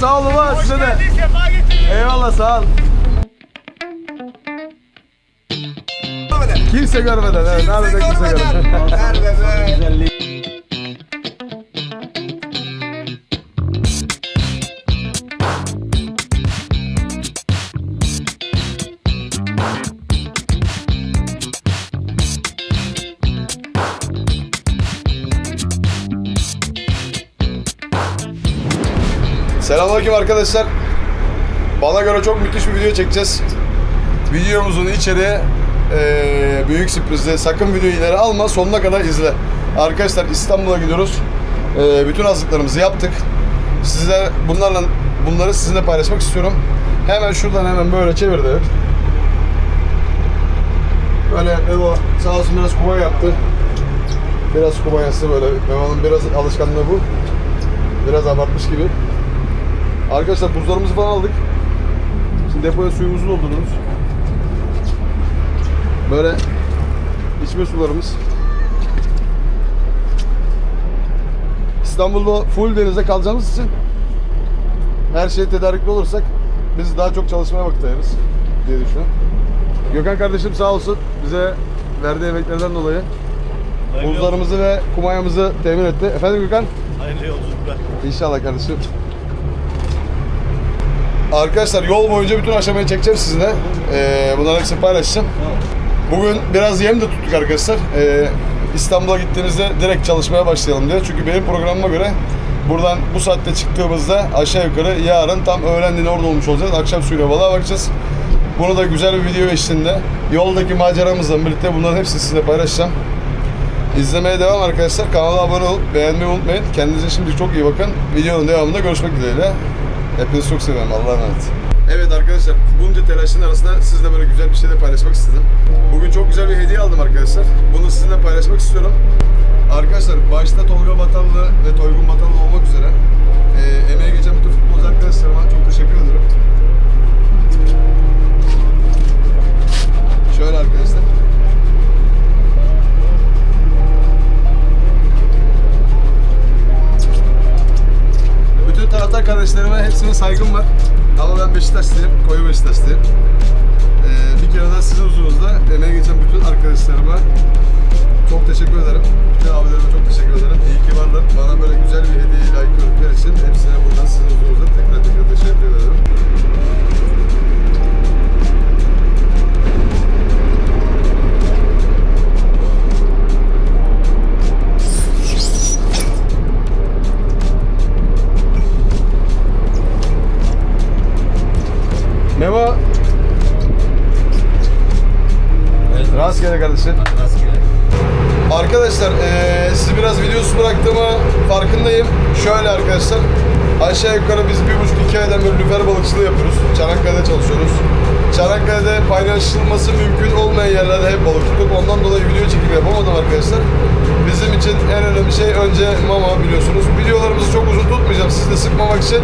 sağ ol baba Hoş size de. geldin, sefa getirdin. Eyvallah sağ ol. Kimse görmeden evet. Nerede kimse görmeden. Nerede be? Selamünaleyküm arkadaşlar. Bana göre çok müthiş bir video çekeceğiz. Videomuzun içeriği eee, büyük sürprizde. Sakın videoyu ileri alma, sonuna kadar izle. Arkadaşlar İstanbul'a gidiyoruz. Eee, bütün hazırlıklarımızı yaptık. Size bunlarla bunları sizinle paylaşmak istiyorum. Hemen şuradan hemen böyle çevirdi. Böyle Evo sağ olsun biraz kuba yaptı. Biraz kubayası böyle. Memo'nun biraz alışkanlığı bu. Biraz abartmış gibi. Arkadaşlar buzlarımızı falan aldık. Şimdi depoya suyumuzu doldururuz. Böyle içme sularımız. İstanbul'da full denize kalacağımız için her şey tedarikli olursak biz daha çok çalışmaya vakit ayırırız diye düşünüyorum. Gökhan kardeşim sağ olsun bize verdiği emeklerden dolayı buzlarımızı ve kumayamızı temin etti. Efendim Gökhan? Hayırlı yolculuklar. İnşallah kardeşim. Arkadaşlar yol boyunca bütün aşamayı çekeceğim sizinle. Ee, bunların hepsini paylaşacağım. Bugün biraz yem de tuttuk arkadaşlar. Ee, İstanbul'a gittiğimizde direkt çalışmaya başlayalım diye. Çünkü benim programıma göre buradan bu saatte çıktığımızda aşağı yukarı yarın tam öğlenliğine orada olmuş olacağız. Akşam suyuna balığa bakacağız. Bunu da güzel bir video eşliğinde yoldaki maceramızla birlikte bunların hepsini sizinle paylaşacağım. İzlemeye devam arkadaşlar. Kanala abone olup beğenmeyi unutmayın. Kendinize şimdi çok iyi bakın. Videonun devamında görüşmek dileğiyle. Hepinizi çok seviyorum. Allah'a emanet. Evet arkadaşlar, bunca telaşın arasında sizle böyle güzel bir şey de paylaşmak istedim. Bugün çok güzel bir hediye aldım arkadaşlar. Bunu sizinle paylaşmak istiyorum. Arkadaşlar başta Tolga Batallı ve Toygun Batallı olmak üzere e, emeği geçen bütün futbolcu arkadaşlarıma çok teşekkür ederim. Şöyle arkadaşlar. Taraftar kardeşlerime hepsine saygım var. Ama ben Beşiktaşlıyım, koyu Beşiktaşlıyım. Ee, bir kere daha sizin huzurunuzda emeği geçen bütün arkadaşlarıma çok teşekkür ederim. Bıraktığımı farkındayım. Şöyle arkadaşlar. Aşağı yukarı biz bir buçuk iki aydan beri lüfer balıkçılığı yapıyoruz. Çanakkale'de çalışıyoruz. Çanakkale'de paylaşılması mümkün olmayan yerlerde hep balık tuttuk. Ondan dolayı video çekimi yapamadım arkadaşlar. Bizim için en önemli şey önce mama biliyorsunuz. Videolarımızı çok uzun tutmayacağım. Sizi de sıkmamak için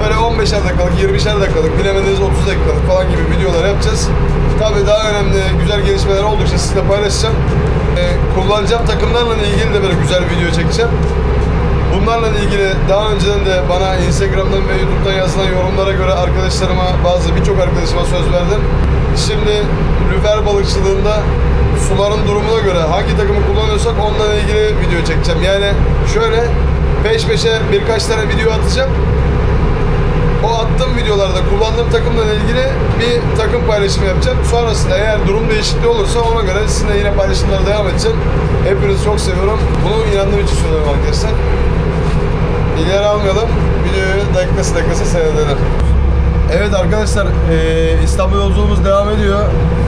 böyle 15'er dakikalık, 20'şer dakikalık, bilemediğiniz 30 dakikalık falan gibi videolar yapacağız. Tabii daha önemli güzel gelişmeler oldukça sizinle paylaşacağım. Ee, kullanacağım takımlarla ilgili de böyle güzel video çekeceğim. Bunlarla ilgili daha önceden de bana Instagram'dan ve YouTube'dan yazılan yorumlara göre arkadaşlarıma, bazı birçok arkadaşıma söz verdim. Şimdi lüfer balıkçılığında suların durumuna göre hangi takımı kullanıyorsak onunla ilgili video çekeceğim. Yani şöyle peş peşe birkaç tane video atacağım. O attığım videolarda kullandığım takımla ilgili bir takım paylaşımı yapacağım. Sonrasında eğer durum değişikliği olursa ona göre sizinle yine paylaşımlara devam edeceğim. Hepinizi çok seviyorum. Bunu inandığım için söylüyorum arkadaşlar. İleri almayalım. Videoyu dakikası dakikası seyredelim. Evet arkadaşlar eee, İstanbul yolculuğumuz devam ediyor.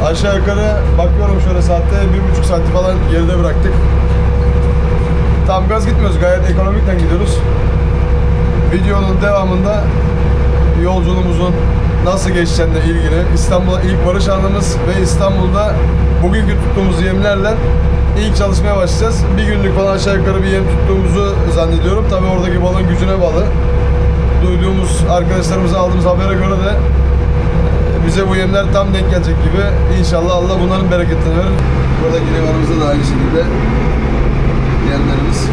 Aşağı yukarı bakıyorum şöyle saatte bir buçuk saati falan geride bıraktık. Tam gaz gitmiyoruz gayet ekonomikten gidiyoruz. Videonun devamında yolculuğumuzun nasıl geçeceğine ilgili İstanbul'a ilk varış anımız ve İstanbul'da bugünkü tuttuğumuz yemlerle ilk çalışmaya başlayacağız. Bir günlük falan aşağı yukarı bir yem tuttuğumuzu zannediyorum. Tabii oradaki balığın gücüne bağlı. Duyduğumuz arkadaşlarımıza aldığımız habere göre de e, bize bu yemler tam denk gelecek gibi. İnşallah Allah bunların bereketini verir. Buradaki limanımızda da aynı şekilde yemlerimiz.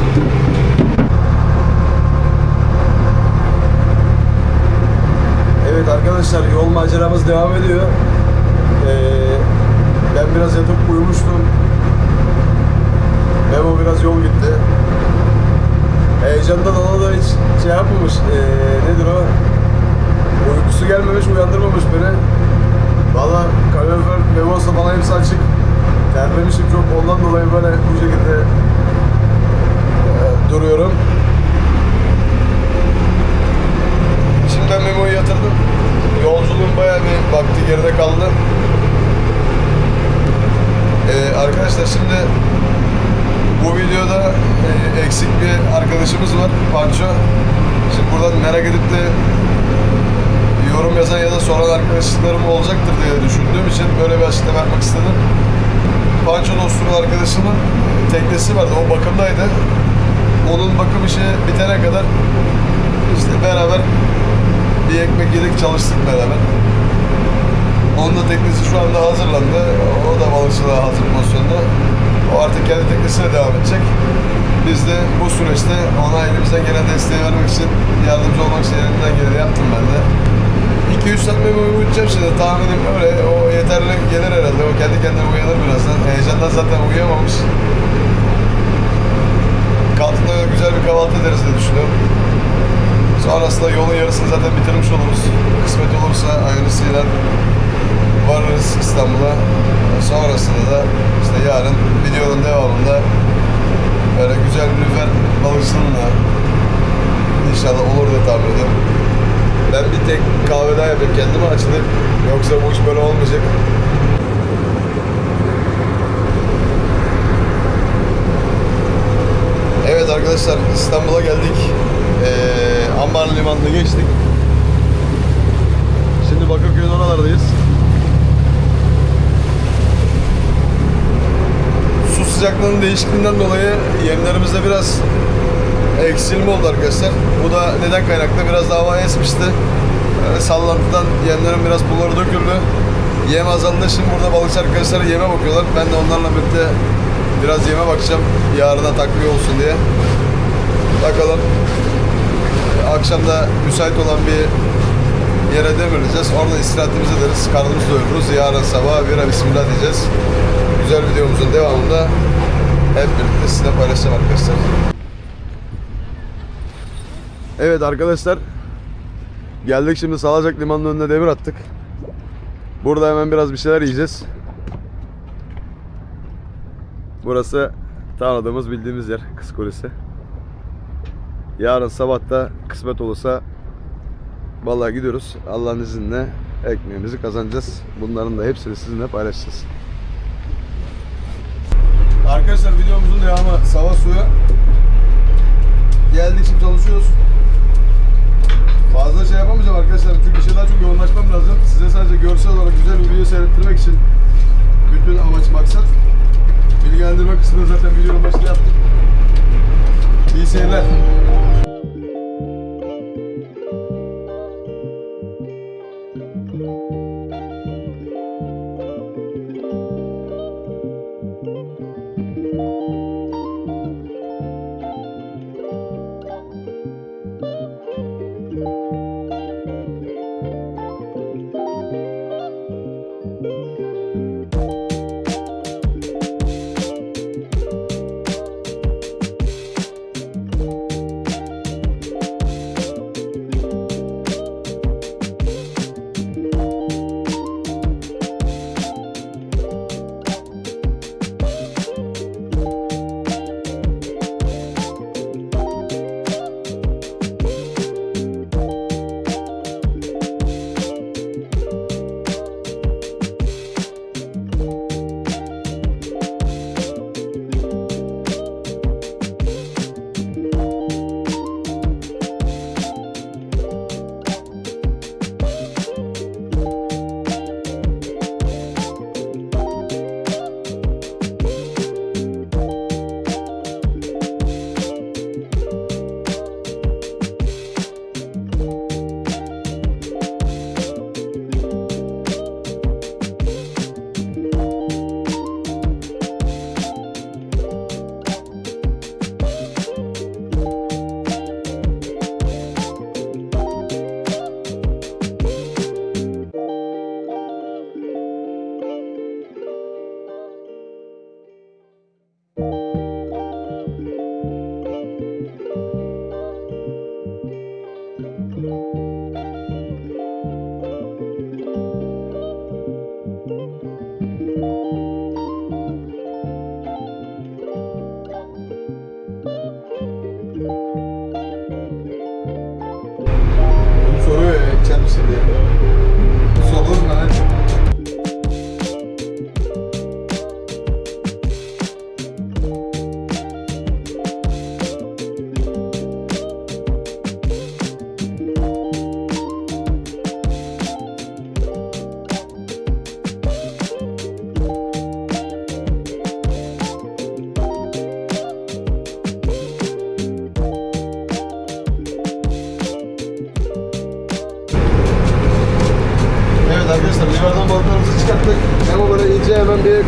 Maceramız devam ediyor. Ee, ben biraz yatıp uyumuştum. Memo biraz yol gitti. Heyecandan ona da hiç şey yapmamış. Ee, nedir o? Uykusu gelmemiş, uyandırmamış beni. Valla kalorifer, Memo'sa falan hepsi açık. Terlemişim çok ondan dolayı böyle bu şekilde e, duruyorum. Şimdi ben Memo'yu yatırdım. Yolculuğun bayağı bir vakti geride kaldı. Ee, arkadaşlar şimdi bu videoda e, eksik bir arkadaşımız var, Pancho. Şimdi buradan merak edip de yorum yazan ya da soran arkadaşlarım olacaktır diye düşündüğüm için böyle bir açıklama yapmak istedim. Dostluğun arkadaşımın teknesi vardı, o bakımdaydı. Onun bakım işi bitene kadar işte beraber bir ekmek yedik çalıştık beraber. Onun da teknesi şu anda hazırlandı. O da balıkçılığa hazır pozisyonda. O artık kendi teknesiyle devam edecek. Biz de bu süreçte ona elimizden gelen desteği vermek için, yardımcı olmak için elimden geleni yaptım ben de. 2-3 saat memoyu uyutacağım şimdi. Tahminim öyle. O yeterli gelir herhalde. O kendi kendine uyanır birazdan. Heyecandan zaten uyuyamamış. Kalktığında güzel bir kahvaltı ederiz diye düşünüyorum. Sonrasında yolun yarısını zaten bitirmiş oluruz. Kısmet olursa hayırlısıyla varırız İstanbul'a. Sonrasında da işte yarın videonun devamında böyle güzel bir lüfer balıkçılığına inşallah olur diye tahmin ediyorum. Ben bir tek kahve daha yapayım kendime açılayım. Yoksa bu iş böyle olmayacak. Evet arkadaşlar İstanbul'a geldik. Ee, Ambar Limanı'nı geçtik. Şimdi Bakırköy'ün oralardayız. Su sıcaklığının değişikliğinden dolayı yemlerimizde biraz eksilme oldu arkadaşlar. Bu da neden kaynaklı? Biraz daha hava esmişti. Yani sallantıdan yemlerin biraz pulları döküldü. Yem azaldı. Şimdi burada balıkçı arkadaşlar yeme bakıyorlar. Ben de onlarla birlikte biraz yeme bakacağım. Yarına takviye olsun diye. Bakalım. Akşam da müsait olan bir yere demirleyeceğiz. Orada istirahatimizi ederiz. Karnımızı doyururuz. Yarın sabah bira bismillah diyeceğiz. Güzel videomuzun devamında hep birlikte sizinle paylaşacağım arkadaşlar. Evet arkadaşlar. Geldik şimdi Salacak Limanı'nın önüne devir attık. Burada hemen biraz bir şeyler yiyeceğiz. Burası tanıdığımız bildiğimiz yer Kız Kulesi. Yarın sabah da kısmet olursa vallahi gidiyoruz. Allah'ın izniyle ekmeğimizi kazanacağız. Bunların da hepsini sizinle paylaşacağız. Arkadaşlar videomuzun devamı Sava Su'ya. Geldik şimdi çalışıyoruz. Fazla şey yapamayacağım arkadaşlar çünkü işe daha çok yoğunlaşmam lazım. Size sadece görsel olarak güzel bir video seyrettirmek için bütün amaç maksat. Bilgilendirme kısmını zaten videonun başında yaptık. İyi seyirler.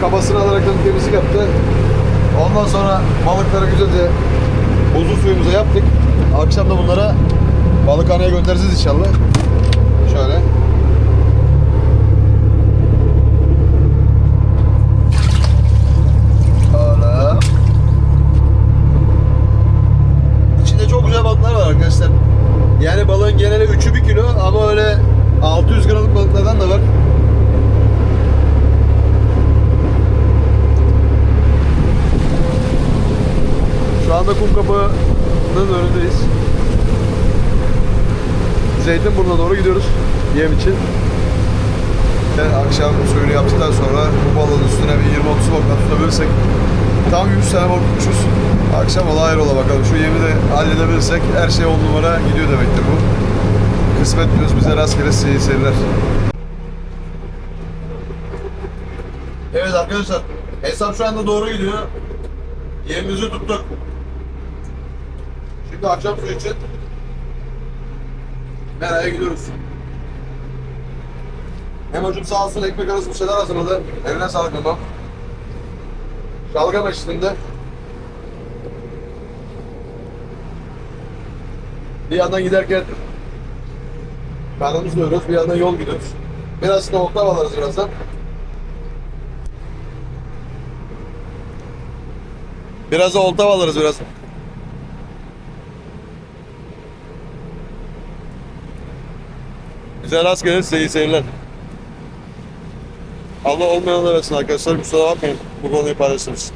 Kabasını alarak temizlik yaptı. Ondan sonra balıkları güzelce buzlu suyumuza yaptık. Akşam da bunlara balıkhaneye göndereceğiz inşallah. Şöyle. Öyle. İçinde çok güzel balıklar var arkadaşlar. Yani balığın geneli 3'ü 1 kilo ama öyle 600 gramlık balıklardan da var. Şu anda kum kapağının önündeyiz. Zeytinburnu'na doğru gidiyoruz yem için. Ve akşam suyunu yaptıktan sonra bu balığın üstüne bir 20-30 balık tutabilirsek tam 100 tane tutmuşuz. Akşam ola hayrola bakalım. Şu yemi de halledebilirsek her şey on numara gidiyor demektir bu. Kısmet diyoruz bize rastgele iyi seyirler. Evet arkadaşlar hesap şu anda doğru gidiyor. Yemimizi tuttuk. Şimdi akşam suyu için Mera'ya gidiyoruz. Hem hocam sağ olsun ekmek arası bir şeyler hazırladı. Eline sağlık babam. Şalgam eşliğinde. Bir yandan giderken karnımızı doyuruyoruz, bir yandan yol gidiyoruz. Biraz da oktav alırız birazdan. Biraz da oltav alırız biraz. Bize rast size iyi seyirler. Allah olmayanı da versin arkadaşlar. Kusura bakmayın bu konuyu paylaştınız.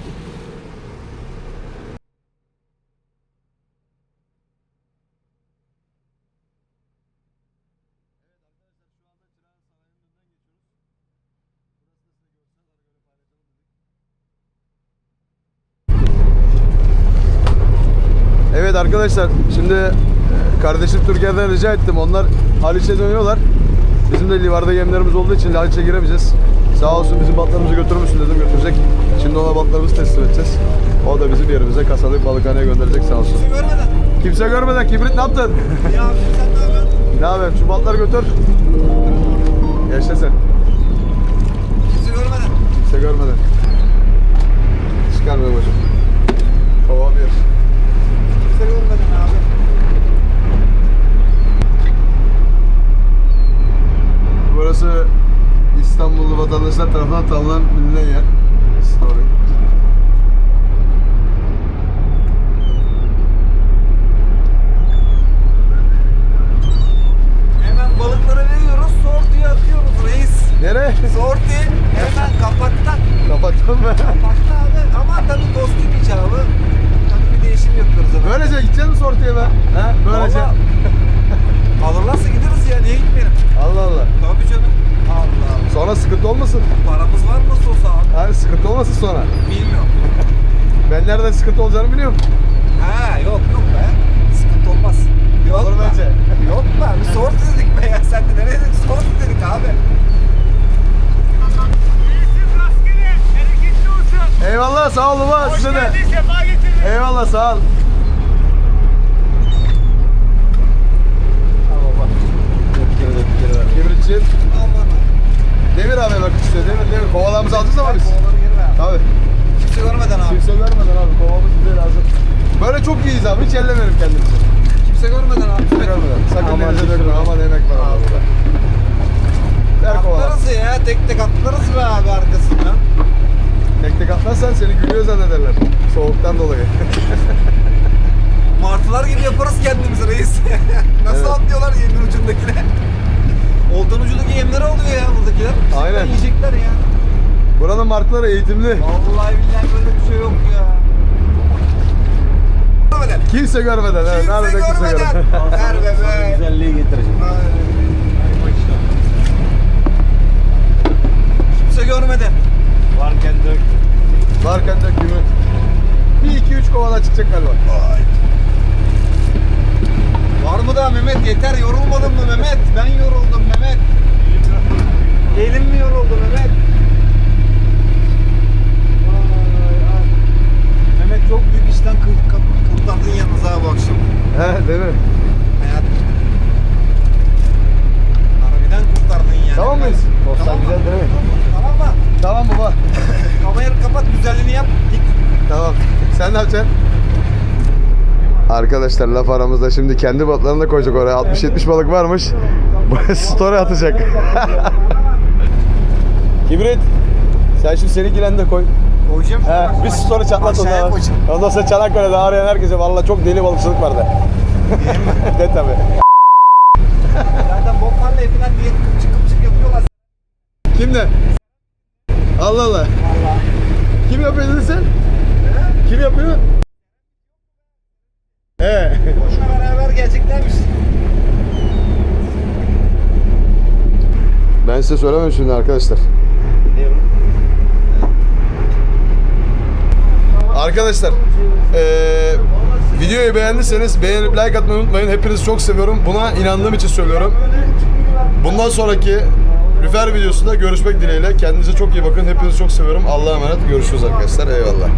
Arkadaşlar şimdi e, kardeşim Türkiye'den rica ettim. Onlar Haliç'e dönüyorlar. Bizim de livarda yemlerimiz olduğu için Haliç'e giremeyeceğiz. Sağ olsun bizim balıklarımızı götürmüşsün dedim götürecek. Şimdi ona balıklarımızı teslim edeceğiz. O da bizim yerimize kasalık balıkhaneye gönderecek sağ olsun. Görmeden. Kimse görmeden kibrit ne yaptın? Ya sen ne yapıyorsun? ne yapayım şu balıkları götür. Yaşa sen. Kimse görmeden. Kimse görmeden. Çıkarmıyorum hocam. Kova bir. Kimse görmeden abi. Burası İstanbullu vatandaşlar tarafından tanınan bilinen yer. Story. Hemen balıklara veriyoruz. Sortiye atıyoruz reis. Nereye? Sorti hemen kapakta. Kapattın mı? Kapakta abi. Ama tabii kostüm icabı. Tabii bir değişim yapıyoruz hemen. Böylece gideceksin mi sortiye be? He? Böylece. Vallahi Alırlarsa gideriz ya. Niye gitmeyelim? Allah Allah. Tabii canım. Allah Allah. Sonra sıkıntı olmasın. Paramız var mı sosa abi? Ha, sıkıntı olmasın sonra. Bilmiyorum. Ben nereden sıkıntı olacağını biliyorum. Ha yok yok be. Sıkıntı olmaz. Yok Olur be. bence. Yok be. Bir sorti dedik be ya. Sen de nereye dedik? Sorti dedik abi. Eyvallah sağ ol baba size de. sefa getirdin. Eyvallah sağ ol. Aman. Demir abi bak işte demir demir. Kovalarımızı alacağız ama biz. Kovaları geri ver. Tabii. Kimse görmeden abi. Kimse görmeden abi kovamız bize lazım. Böyle çok iyiyiz abi hiç ellemeyelim kendimizi. Kimse görmeden abi. Kimse görmeden. Sakın kimse dökme aman emek var Abi. Ver. Atlarız ya. Tek tek atlarız be abi arkasından. Tek tek atmazsan seni gülüyor zannederler. Soğuktan dolayı. Martılar gibi yaparız kendimizi reis. Nasıl Evet. atlıyorlar yemin ucundakine? Oltanın ucundaki yemleri alıyor ya buradakiler. Aynen. Yiyecekler ya. Buranın martıları eğitimli. Vallahi billahi böyle bir şey yok ya. Görmeden. Kimse görmeden. evet. Kimse Nerede kimse görmeden. görmeden. Ver be be. güzelliği getireceğim. Ne yapacaksın? Arkadaşlar laf aramızda şimdi kendi balıklarını da koyacak oraya. 60-70 balık varmış. Story atacak. Kibrit. Sen şimdi seninkilerini de koy. Koyacağım. He, bir story çatlat Aşağıya ondan. koyacağım. Ondan sonra Çanakkale'de arayan herkese valla çok deli balıkçılık vardı. de tabi. Zaten boklarla falan diye kıpçık kıpçık yapıyorlar. Kim de? Allah Allah. Kim yapıyor dedin sen? Kim yapıyor? He. Boşuna beraber gerçeklermiş. Ben size söylemem şimdi arkadaşlar. Arkadaşlar, eee, videoyu beğendiyseniz beğenip like atmayı unutmayın. Hepinizi çok seviyorum. Buna inandığım için söylüyorum. Bundan sonraki Lüfer videosunda görüşmek dileğiyle. Kendinize çok iyi bakın. Hepinizi çok seviyorum. Allah'a emanet. Görüşürüz arkadaşlar. Eyvallah.